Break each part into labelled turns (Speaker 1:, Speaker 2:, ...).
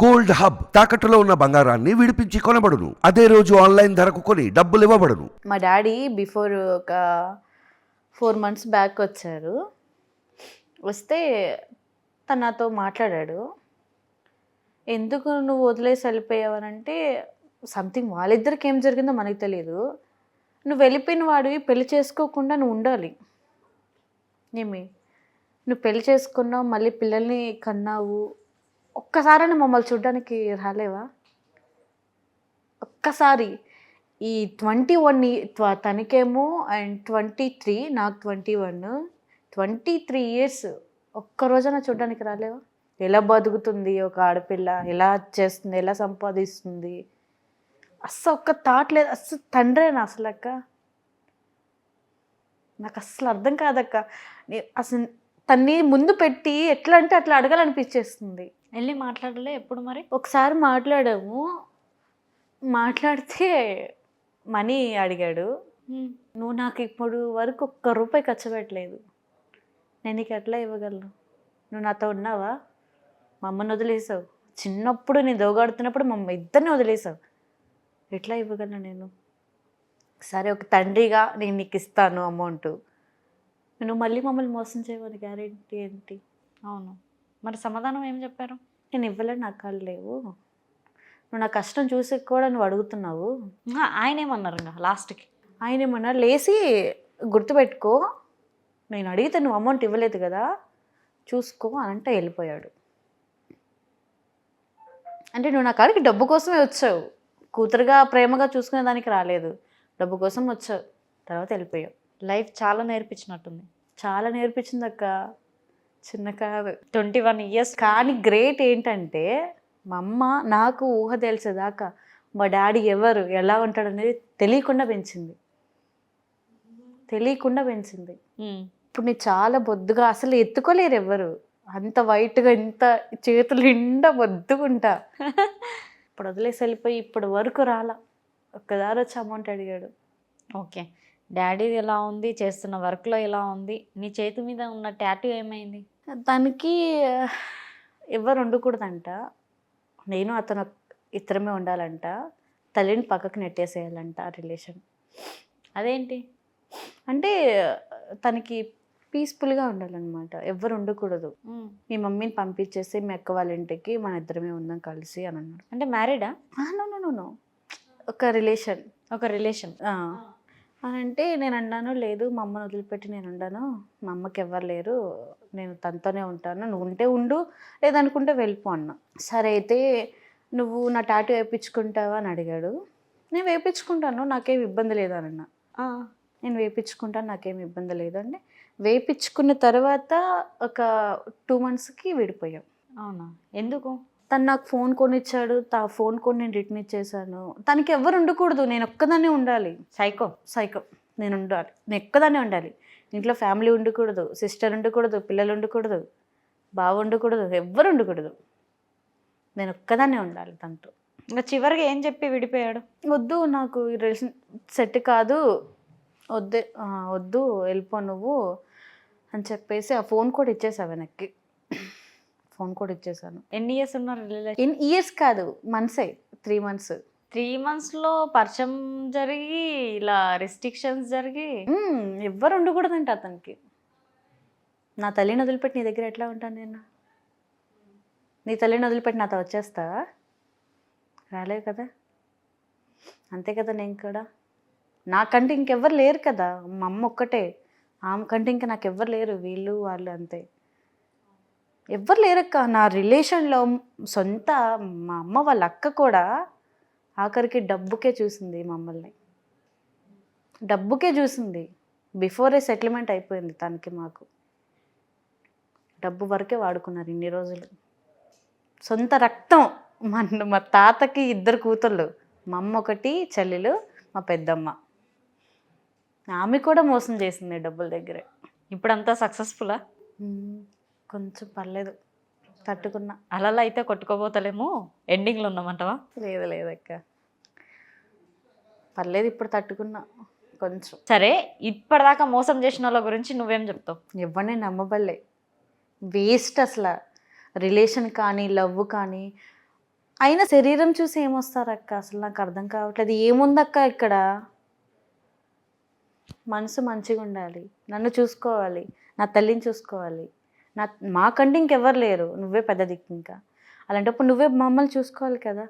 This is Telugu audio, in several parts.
Speaker 1: గోల్డ్ హబ్ తాకట్టులో ఉన్న బంగారాన్ని విడిపించి కొనబడును. అదే రోజు ఆన్లైన్ ధరకు కొని డబ్బులు ఇవ్వబడును.
Speaker 2: మా డాడీ బిఫోర్ ఒక ఫోర్ మంత్స్ బ్యాక్ వచ్చారు. వస్తే తను నాతో మాట్లాడాడు. ఎందుకు నువ్వు వదిలేసి వెళ్ళిపోయావనంటే సంథింగ్ వాళ్ళిద్దరికి ఏం జరిగిందో మనకు తెలియదు నువ్వు వెళ్ళిపోయిన వాడివి పెళ్ళి చేసుకోకుండా నువ్వు ఉండాలి. ఏమి? నువ్వు పెళ్ళి చేసుకున్నావు మళ్ళీ పిల్లల్ని కన్నావు ఒక్కసారైనా మమ్మల్ని చూడడానికి రాలేవా? ఒక్కసారి ఈ ట్వంటీ వన్ తనకేమో అండ్ ట్వంటీ త్రీ నాకు twenty one twenty three years ఒక్క రోజున చూడడానికి రాలేవా? ఎలా బతుకుతుంది ఒక ఆడపిల్ల? ఎలా చేస్తుంది? ఎలా సంపాదిస్తుంది? అస్సలు ఒక్క థాట్ లేదు. అస్సలు తండ్రేనా అసలు అక్క నాకు అస్సలు అర్థం కాదక్క. నే- అసలు తన్ని ముందు పెట్టి ఎట్లా అంటే అట్లా అడగాలనిపించేస్తుంది.
Speaker 3: వెళ్ళి మాట్లాడలే ఎప్పుడు మరి?
Speaker 2: ఒకసారి మాట్లాడాము. మాట్లాడితే మనీ అడిగాడు. నువ్వు నాకు ఇప్పుడు వరకు ఒక్క రూపాయి ఖర్చు పెట్టలేదు. నేను నీకు ఎట్లా ఇవ్వగలను? నువ్వు నాతో ఉన్నావా? మా అమ్మని వదిలేసావు. చిన్నప్పుడు నేను దోగాడుతున్నప్పుడు మా అమ్మ ఇద్దరిని వదిలేసావు. ఎట్లా ఇవ్వగలను నేను? సరే ఒక తండ్రిగా నేను నీకు ఇస్తాను అమౌంట్. నువ్వు మళ్ళీ మమ్మల్ని మోసం చేయమని గ్యారెంటీ ఏంటి?
Speaker 3: అవును. మరి సమాధానం ఏం చెప్పారు?
Speaker 2: నేను ఇవ్వలేను నాకు కాళ్ళు లేవు. నువ్వు నా కష్టం చూసి కూడా నువ్వు అడుగుతున్నావు.
Speaker 3: ఆయన ఏమన్నారు ఇంకా లాస్ట్కి?
Speaker 2: ఆయన ఏమన్నా లేచి గుర్తుపెట్టుకో. నేను అడిగితే నువ్వు అమౌంట్ ఇవ్వలేదు కదా చూసుకో అని అంటే వెళ్ళిపోయాడు. అంటే నువ్వు నా కాడికి డబ్బు కోసమే వచ్చావు. కూతురుగా ప్రేమగా చూసుకునే దానికి రాలేదు. డబ్బు కోసం వచ్చావు. తర్వాత వెళ్ళిపోయావు.
Speaker 3: లైఫ్ చాలా నేర్పించినట్టుంది.
Speaker 2: చాలా నేర్పించింది అక్క చిన్న కాదు.
Speaker 3: Twenty one years.
Speaker 2: కానీ గ్రేట్ ఏంటంటే మా అమ్మ నాకు ఊహ తెలిసేదాకా మా డాడీ ఎవరు ఎలా ఉంటాడు అనేది తెలియకుండా పెంచింది. తెలియకుండా పెంచింది. ఇప్పుడు నేను చాలా బొద్దుగా అసలు ఎత్తుకోలేరు ఎవరు అంత వైట్గా ఇంత చేతులు నిండా బొద్దుగుంటా ఇప్పుడు వదిలేసి వెళ్ళిపోయి ఇప్పుడు వరకు రాలా. ఒక్కదారి వచ్చి అమౌంట్ అడిగాడు.
Speaker 3: ఓకే. డాడీ ఎలా ఉంది చేస్తున్న వర్క్లో ఎలా ఉంది నీ చేతి మీద ఉన్న టాటూ ఏమైంది?
Speaker 2: దానికి ఎవరు ఉండకూడదంట. నేను అతను ఇద్దరమే ఉండాలంట. తల్లిని పక్కకు నెట్టేసేయాలంట ఆ రిలేషన్.
Speaker 3: అదేంటి?
Speaker 2: అంటే తనకి పీస్ఫుల్గా ఉండాలన్నమాట. ఎవరు ఉండకూడదు. మీ మమ్మీని పంపించేసి మీ అక్క వాళ్ళ ఇంటికి మన ఇద్దరమే ఉందాం కలిసి అని అన్నాడు.
Speaker 3: అంటే మ్యారీడా?
Speaker 2: నో నో నో ఒక రిలేషన్.
Speaker 3: ఒక రిలేషన్.
Speaker 2: అని అంటే నేను అన్నాను లేదు మా అమ్మని వదిలిపెట్టి నేను ఉండను మా అమ్మకి ఎవరు లేరు. నేను తనతోనే ఉంటాను. నువ్వు ఉంటే ఉండు లేదనుకుంటే వెళ్ళిపో అన్నా. సరే అయితే నువ్వు నా టాటూ వేయించుకుంటావా? అని అడిగాడు. నేను వేయించుకుంటాను నాకేం ఇబ్బంది లేదు అని నేను వేయించుకుంటాను నాకేం ఇబ్బంది లేదు వేయించుకున్న తర్వాత ఒక టూ మంత్స్కి విడిపోయాం.
Speaker 3: అవునా? ఎందుకు?
Speaker 2: తను నాకు ఫోన్ కొనిచ్చాడు తా ఫోన్ కొని నేను రిటర్న్ ఇచ్చేసాను. తనకి ఎవరు ఉండకూడదు నేను ఒక్కదాన్నే ఉండాలి.
Speaker 3: సైకో.
Speaker 2: సైకో. నేను ఉండాలి. నేను ఒక్కదాన్నే ఉండాలి. ఇంట్లో ఫ్యామిలీ ఉండకూడదు సిస్టర్ ఉండకూడదు పిల్లలు ఉండకూడదు బావ ఉండకూడదు ఎవ్వరు ఉండకూడదు. నేను ఒక్కదాన్నే ఉండాలి తనతో.
Speaker 3: ఇంకా చివరిగా ఏం చెప్పి విడిపోయాడు?
Speaker 2: వద్దు నాకు ఈ రిలేషన్ సెట్ కాదు. వద్దే వద్దు వెళ్ళిపో నువ్వు అని చెప్పేసి ఆ ఫోన్ కూడా ఇచ్చేసా వెనక్కి. ఫోన్ కూడా ఇచ్చేసాను.
Speaker 3: ఎన్ని ఇయర్స్ ఉన్నారు రిలేషన్
Speaker 2: ఇన్ ఇయర్స్ కాదు మంత్సే త్రీ మంత్స్.
Speaker 3: త్రీ మంత్స్లో పరిచయం జరిగి ఇలా రెస్ట్రిక్షన్స్ జరిగి?
Speaker 2: ఎవ్వరు ఉండకూడదంట అతనికి. నా తల్లిని వదిలిపెట్టి నీ దగ్గర ఎట్లా ఉంటాను నేను? నీ తల్లిని వదిలిపెట్టి నాతో వచ్చేస్తావా రాలేవు కదా? అంతే కదా నేను కూడా. నాకంటే ఇంకెవ్వరు లేరు కదా మా అమ్మ ఒక్కటే. ఆమె కంటే ఇంకా నాకు ఎవ్వరు లేరు వీళ్ళు వాళ్ళు అంతే. ఎవ్వరు లేరక్క. నా రిలేషన్లో సొంత మా అమ్మ వాళ్ళ అక్క కూడా ఆఖరికి డబ్బుకే చూసింది మమ్మల్ని. డబ్బుకే చూసింది. బిఫోరే సెటిల్మెంట్ అయిపోయింది తనకి మాకు. డబ్బు వరకే వాడుకున్నారు ఇన్ని రోజులు. సొంత రక్తం మన మా తాతకి ఇద్దరు కూతుళ్ళు మా అమ్మ ఒకటి చెల్లెలు మా పెద్దమ్మ. ఆమె కూడా మోసం చేసింది డబ్బుల దగ్గరే.
Speaker 3: ఇప్పుడంతా సక్సెస్ఫుల్లా
Speaker 2: కొంచెం పర్లేదు. తట్టుకున్నా.
Speaker 3: అలలా అయితే కొట్టుకోబోతలేమో. ఎండింగ్లో ఉన్నామంటావా?
Speaker 2: లేదు లేదక్క పర్లేదు ఇప్పుడు తట్టుకున్నా. కొంచెం.
Speaker 3: సరే ఇప్పటిదాకా మోసం చేసిన వాళ్ళ గురించి నువ్వేం చెప్తావు?
Speaker 2: ఎవరిని నమ్మబడలే. వేస్ట్ అసలు. రిలేషన్ కానీ లవ్ కానీ. అయినా శరీరం చూసి ఏమొస్తారు అక్క అసలు నాకు అర్థం కావట్లేదు. ఏముందక్క ఇక్కడ? మనసు మంచిగా ఉండాలి నన్ను చూసుకోవాలి. నా తల్లిని చూసుకోవాలి. నా మాకంటే ఇంకెవ్వరు లేరు. నువ్వే పెద్ద దిక్కు ఇంకా. అలాంటప్పుడు నువ్వే మమ్మల్ని చూసుకోవాలి కదా.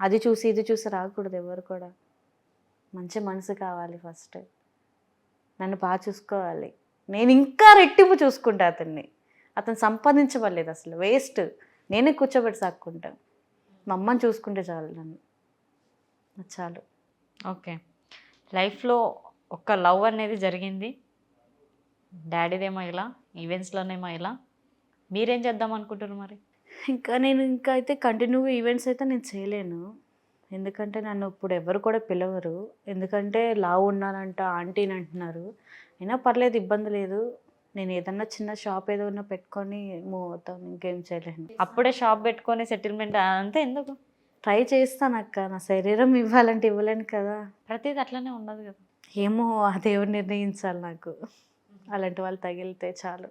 Speaker 2: అది చూసి ఇది చూసి రాకూడదు ఎవరు కూడా. మంచి మనసు కావాలి ఫస్ట్. నన్ను బాగా చూసుకోవాలి. నేను ఇంకా రెట్టింపు చూసుకుంటా అతన్ని. అతను సంపాదించబడలేదు అసలు. వేస్ట్. నేనే కూర్చోబెట్టి సాక్కుంటాను మా అమ్మని చూసుకుంటే చాలు నన్ను. చాలు.
Speaker 3: ఓకే. లైఫ్లో ఒక లవ్ అనేది జరిగింది. డాడీదేమో ఇలా ఈవెంట్స్లోనేమో ఇలా. మీరేం చేద్దాం అనుకుంటారు మరి?
Speaker 2: ఇంకా నేను ఇంకా అయితే కంటిన్యూగా ఈవెంట్స్ అయితే నేను చేయలేను. ఎందుకంటే నన్ను ఇప్పుడు ఎవరు కూడా పిలవరు. ఎందుకంటే లావు ఉన్నానంట ఆంటీని అంటున్నారు. అయినా పర్లేదు ఇబ్బంది లేదు. నేను ఏదన్నా చిన్న షాప్ ఏదైనా పెట్టుకొని మూవ్ అవుతాను ఇంకేం చేయలేను.
Speaker 3: అప్పుడే షాప్ పెట్టుకొని సెటిల్మెంట్ అంతే ఎందుకు?
Speaker 2: ట్రై చేస్తాను అక్క. నా శరీరం ఇవ్వాలంటే ఇవ్వలేను కదా.
Speaker 3: ప్రతిదీ అట్లనే ఉండదు కదా.
Speaker 2: ఏమో ఆ దేవుడు నిర్ణయించాలి నాకు. అలాంటి వాళ్ళు తగిలితే చాలు.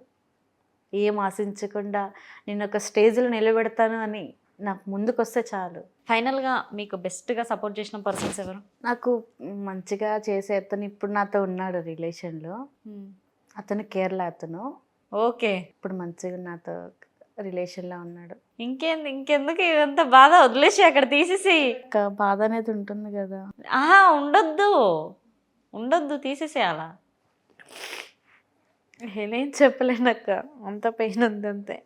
Speaker 2: ఏం ఆశించకుండా నేను ఒక స్టేజ్లో నిలబెడతాను అని నాకు ముందుకు వస్తే చాలు.
Speaker 3: ఫైనల్గా మీకు బెస్ట్గా సపోర్ట్ చేసిన పర్సన్స్ ఎవరు?
Speaker 2: నాకు మంచిగా చేసే అతను ఇప్పుడు నాతో ఉన్నాడు రిలేషన్లో. అతను కేరళ అతను.
Speaker 3: ఓకే.
Speaker 2: ఇప్పుడు మంచిగా నాతో రిలేషన్లో ఉన్నాడు.
Speaker 3: ఇంకేంది ఇంకెందుకు ఇదంతా బాధ? వదిలేసి అక్కడ తీసేసి
Speaker 2: ఇంకా బాధ అనేది ఉంటుంది కదా.
Speaker 3: ఆహా ఉండొద్దు. ఉండొద్దు తీసేసేయాలా
Speaker 2: నేనేం చెప్పలేనక్క అంత పెయిన్ ఉంది అంతే.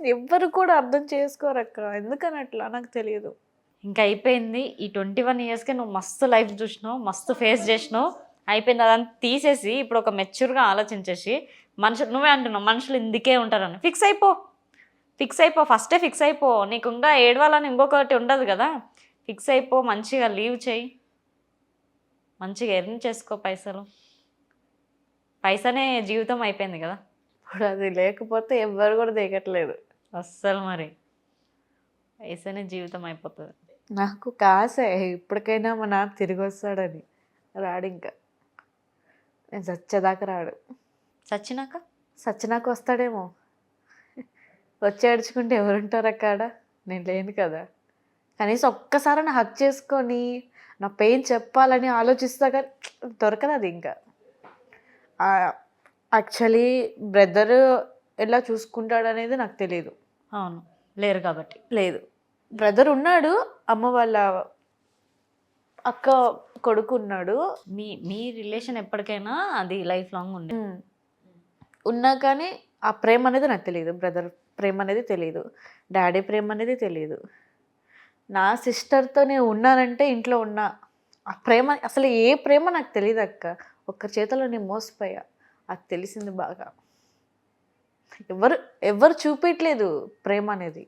Speaker 2: ఎవ్వరు కూడా అర్థం చేసుకోరక్క ఎందుకని అట్లా? నాకు తెలియదు.
Speaker 3: ఇంకా అయిపోయింది. ఈ ట్వంటీ వన్ ఇయర్స్కి నువ్వు మస్తు లైఫ్ చూసినావు మస్తు ఫేస్ చేసినావు. అయిపోయింది అదంతా తీసేసి ఇప్పుడు ఒక మెచ్యూర్గా ఆలోచించేసి మనుషులు నువ్వే అంటున్నావు మనుషులు ఇందుకే ఉంటారని. ఫిక్స్ అయిపో. ఫిక్స్ అయిపో. ఫస్టే ఫిక్స్ అయిపో. నీకు ఇంకా ఏడవాలని ఇంకొకటి ఉండదు కదా. ఫిక్స్ అయిపో. మంచిగా లీవ్ చేయి. మంచిగా ఎర్న్ చేసుకో పైసలు. పైసనే జీవితం అయిపోయింది కదా.
Speaker 2: ఇప్పుడు అది లేకపోతే ఎవ్వరు కూడా దిగట్లేదు.
Speaker 3: అస్సలు మరి. పైసనే జీవితం అయిపోతుంది.
Speaker 2: నాకు కాసే ఇప్పటికైనా మా నాన్న తిరిగి వస్తాడని. రాడు ఇంకా. నేను చచ్చేదాకా రాడు.
Speaker 3: చచ్చినాక?
Speaker 2: సచ్చినాక వస్తాడేమో. వచ్చి ఏడ్చుకుంటే ఎవరుంటారు అక్కడ నేను లేను కదా. కనీసం ఒక్కసారి నా హక్ చేసుకొని నా పెయిన్ చెప్పాలని ఆలోచిస్తా కానీ దొరకదు అది ఇంకా. యాక్చువల్లీ బ్రదర్ ఎలా చూసుకుంటాడు అనేది నాకు తెలియదు
Speaker 3: అవును. లేరు కాబట్టి.
Speaker 2: లేదు. బ్రదర్ ఉన్నాడు అమ్మ వాళ్ళ అక్క కొడుకు ఉన్నాడు.
Speaker 3: మీ మీ రిలేషన్ ఎప్పటికైనా అది లైఫ్ లాంగ్
Speaker 2: ఉమ్. ఉన్నా కానీ ఆ ప్రేమ అనేది నాకు తెలియదు బ్రదర్ ప్రేమ అనేది తెలియదు డాడీ ప్రేమ అనేది తెలియదు నా సిస్టర్తో నేను ఉన్నానంటే ఇంట్లో ఉన్నా ఆ ప్రేమ అసలు ఏ ప్రేమ నాకు తెలియదు అక్క ఒక్క చేతిలో నేను మోసపోయా. అది తెలిసింది బాగా. ఎవరు ఎవరు చూపించలేదు ప్రేమ అనేది.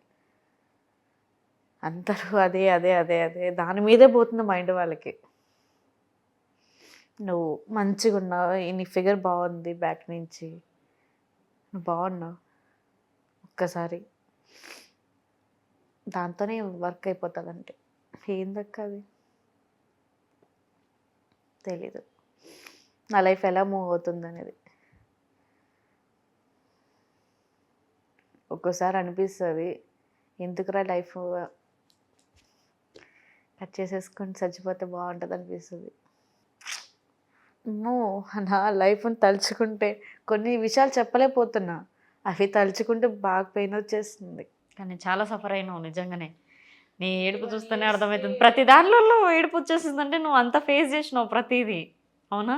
Speaker 2: అందరూ అదే అదే అదే అదే. దాని మీదే పోతుంది మైండ్ వాళ్ళకి. నువ్వు మంచిగా ఉన్నావు నీ ఫిగర్ బాగుంది బ్యాక్ నుంచి. నువ్వు బాగున్నావు. ఒక్కసారి. దాంతోనే వర్క్ అయిపోతుంది అంటే ఏందక్క అది? తెలీదు. నా లైఫ్ ఎలా మూవ్ అవుతుంది అనేది ఒక్కోసారి అనిపిస్తుంది ఎందుకురా లైఫ్ కట్ చేసేసుకొని చచ్చిపోతే బాగుంటుంది అనిపిస్తుంది. అమ్మో నా లైఫ్ని తలుచుకుంటే కొన్ని విషయాలు చెప్పలేకపోతున్నా. అవి తలుచుకుంటే బాగా పెయిన్ వచ్చేస్తుంది.
Speaker 3: కానీ చాలా సఫర్ అయినావు నిజంగానే. నీ ఏడుపు చూస్తేనే అర్థమవుతుంది. ప్రతి దానిలో ఏడుపు వచ్చేసిందంటే నువ్వు అంత ఫేస్ చేసినావు ప్రతిదీ. అవునా?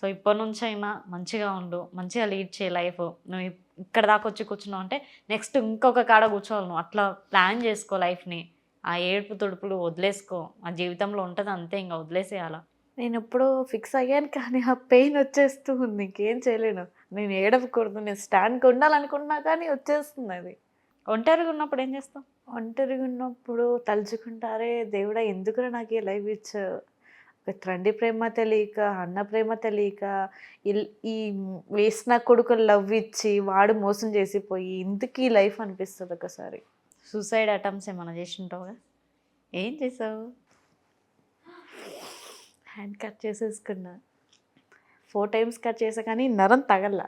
Speaker 3: సో ఇప్పటి నుంచి అయినా మంచిగా ఉండు మంచిగా లీడ్ చేయి లైఫ్. నువ్వు ఇక్కడ దాకా వచ్చి కూర్చున్నావు అంటే నెక్స్ట్ ఇంకొక కాడ కూర్చోవాలి నువ్వు. అట్లా ప్లాన్ చేసుకో లైఫ్ని. ఆ ఏడుపు తుడుపులు వదిలేసుకో. ఆ జీవితంలో ఉంటుంది అంతే ఇంకా వదిలేసేయాలా.
Speaker 2: నేను ఎప్పుడో ఫిక్స్ అయ్యాను కానీ ఆ పెయిన్ వచ్చేస్తూ ఉంది. ఇంకేం చేయలేను. నేను ఏడవకూడదు. నేను స్టాండ్కి ఉండాలనుకున్నా కానీ వచ్చేస్తుంది అది.
Speaker 3: ఒంటరిగా ఉన్నప్పుడు ఏం చేస్తావు?
Speaker 2: ఒంటరిగా ఉన్నప్పుడు తలుచుకుంటారే దేవుడా ఎందుకురా నాకు ఈ లైఫ్ ఇచ్చావు? తండ్రి ప్రేమ తెలియక అన్న ప్రేమ తెలియక ఈ వేసిన కొడుకు లవ్ ఇచ్చి వాడు మోసం చేసిపోయి ఇందుకు ఈ లైఫ్ అనిపిస్తుంది ఒకసారి.
Speaker 3: సూసైడ్ అటెంప్ట్స్ ఏమైనా చేసింటావుగా ఏం చేసావు?
Speaker 2: హ్యాండ్ కట్ చేసేసుకున్నా. ఫోర్ టైమ్స్ కట్ చేసా కానీ నరం తగల.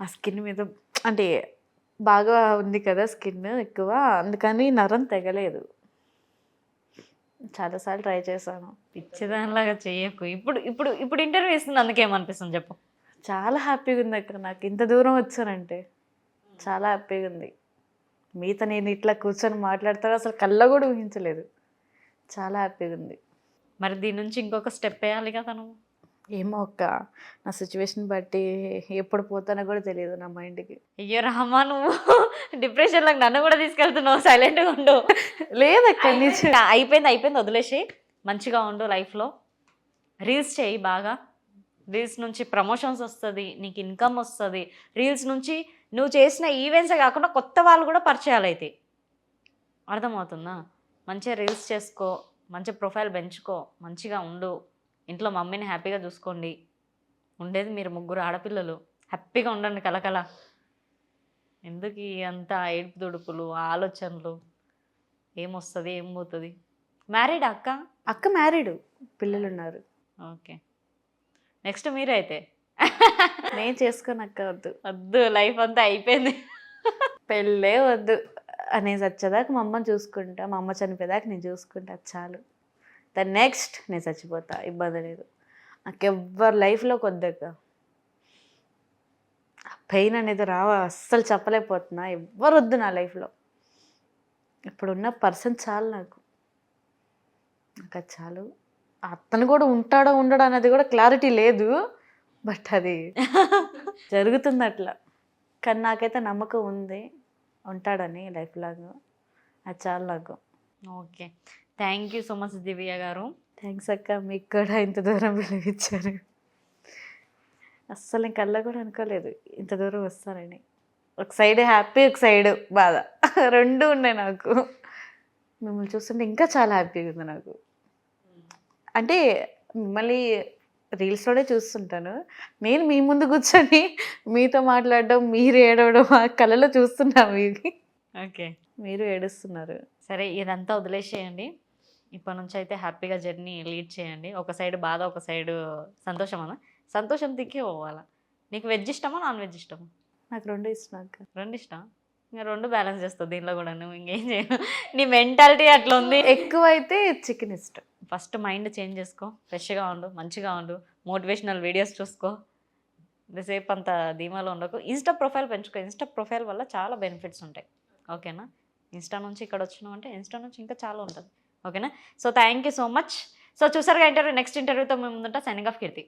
Speaker 2: ఆ స్కిన్ మీద అంటే బాగా ఉంది కదా స్కిన్ ఎక్కువ అందుకని నరం తెగలేదు. చాలాసార్లు ట్రై చేశాను.
Speaker 3: పిచ్చిదానిలాగా చెయ్యకు ఇప్పుడు ఇప్పుడు ఇప్పుడు ఇంటర్వ్యూ ఇస్తుంది అందుకేమనిపిస్తుంది చెప్పు?
Speaker 2: చాలా హ్యాపీగా ఉంది అక్కడ నాకు ఇంత దూరం వచ్చానంటే చాలా హ్యాపీగా ఉంది. మీతో నేను ఇట్లా కూర్చొని మాట్లాడతాను అసలు కళ్ళ కూడా ఊహించలేదు. చాలా హ్యాపీగా ఉంది.
Speaker 3: మరి దీని నుంచి ఇంకొక స్టెప్ వేయాలి కదా నువ్వు
Speaker 2: ఏమో అక్క. నా సిచ్యువేషన్ బట్టి ఎప్పుడు పోతానో కూడా తెలియదు నా మైండ్కి.
Speaker 3: అయ్యో రామా నువ్వు డిప్రెషన్లోకి నన్ను కూడా తీసుకెళ్తున్నావు. సైలెంట్గా ఉండు.
Speaker 2: నిజం.
Speaker 3: అయిపోయింది అయిపోయింది అయిపోయింది. వదిలేసి మంచిగా ఉండు లైఫ్లో రీల్స్ చేయి బాగా. రీల్స్ నుంచి ప్రమోషన్స్ వస్తుంది నీకు ఇన్కమ్ వస్తుంది. రీల్స్ నుంచి నువ్వు చేసిన ఈవెంట్సే కాకుండా కొత్త వాళ్ళు కూడా పరిచయాలు అవుతాయి అర్థమవుతుందా? మంచిగా రీల్స్ చేసుకో మంచి ప్రొఫైల్ పెంచుకో మంచిగా ఉండు. ఇంట్లో మమ్మీని హ్యాపీగా చూసుకోండి. ఉండేది మీరు ముగ్గురు ఆడపిల్లలు. హ్యాపీగా ఉండండి కలకల. ఎందుకు ఈ అంత ఏడుపు దుడుపులు ఆలోచనలు? ఏమొస్తుంది ఏం పోతుంది? మ్యారీడ్ అక్క?
Speaker 2: అక్క మ్యారీడ్ పిల్లలు ఉన్నారు
Speaker 3: ఓకే. నెక్స్ట్ మీరైతే.
Speaker 2: నేను చేసుకోను అక్క వద్దు.
Speaker 3: వద్దు లైఫ్ అంతా అయిపోయింది.
Speaker 2: పెళ్ళే వద్దు. నేను చచ్చేదాకా మా అమ్మని చూసుకుంటా. మా అమ్మ చనిపోయేదాకా నేను చూసుకుంటా. చాలు. దాని నెక్స్ట్ నేను చచ్చిపోతా ఇబ్బంది లేదు. నాకు ఎవ్వరు లైఫ్లో కొద్దక పెయిన్ అనేది రావా అస్సలు చెప్పలేకపోతున్నా. ఎవ్వరు వద్దు నా లైఫ్లో. ఇప్పుడున్న పర్సన్ చాలు నాకు. నాకు అది చాలు అతను కూడా ఉంటాడో ఉండడో అనేది కూడా క్లారిటీ లేదు. బట్ అది జరుగుతుంది అట్లా. కానీ నాకైతే నమ్మకం ఉంది. ఉంటాడని లైఫ్ లాగా. అది చాలు నాకు.
Speaker 3: Okay. Thank you so much Divya garu.
Speaker 2: Thanks అక్క మీకు కూడా ఇంత దూరం పిలిపించారు అస్సలు నేను కళ్ళ కూడా అనుకోలేదు ఇంత దూరం వస్తానని ఒక సైడ్ హ్యాపీ ఒక సైడ్ బాధ. రెండు ఉన్నాయి నాకు. మిమ్మల్ని చూస్తుంటే ఇంకా చాలా హ్యాపీగా ఉంది నాకు. అంటే మిమ్మల్ని రీల్స్లోనే చూస్తుంటాను. నేను మీ ముందు కూర్చొని మీతో మాట్లాడడం మీరు ఏడవడం ఆ కళలో చూస్తున్నా మీకు
Speaker 3: ఓకే.
Speaker 2: మీరు ఏడుస్తున్నారు.
Speaker 3: సరే ఇదంతా వదిలేసేయండి. ఇప్పటి నుంచి అయితే హ్యాపీగా జర్నీ లీడ్ చేయండి. ఒక సైడ్ బాధ ఒక సైడ్ సంతోషం అన్న. సంతోషం దిక్కి పోవాలా? నీకు వెజ్ ఇష్టమా నాన్ వెజ్ ఇష్టమా?
Speaker 2: నాకు రెండు ఇష్టం అక్క.
Speaker 3: రెండు ఇష్టం ఇంకా రెండు బ్యాలెన్స్ చేస్తావు దీనిలో కూడా నువ్వు ఇంకేం చేయను. నీ మెంటాలిటీ అట్లా ఉంది
Speaker 2: ఎక్కువ అయితే చికెన్ ఇష్టం.
Speaker 3: ఫస్ట్ మైండ్ చేంజ్ చేసుకో ఫ్రెష్గా ఉండు మంచిగా ఉండు మోటివేషనల్ వీడియోస్ చూసుకో. ఇంతసేపు అంత ధీమాలో ఉండకు. ఇన్స్టా ప్రొఫైల్ పెంచుకో. ఇన్స్టా ప్రొఫైల్ వల్ల చాలా బెనిఫిట్స్ ఉంటాయి. ఓకేనా? ఇన్స్టా నుంచి ఇక్కడ వచ్చినావు అంటే ఇన్స్టా నుంచి ఇంకా చాలా ఉంటుంది. ఓకేనా? So thank you so much so చూసారుగా ఇంటర్వ్యూ నెక్స్ట్ ఇంటర్వ్యూతో మేము ముందుంటా. Signing off Keerthi.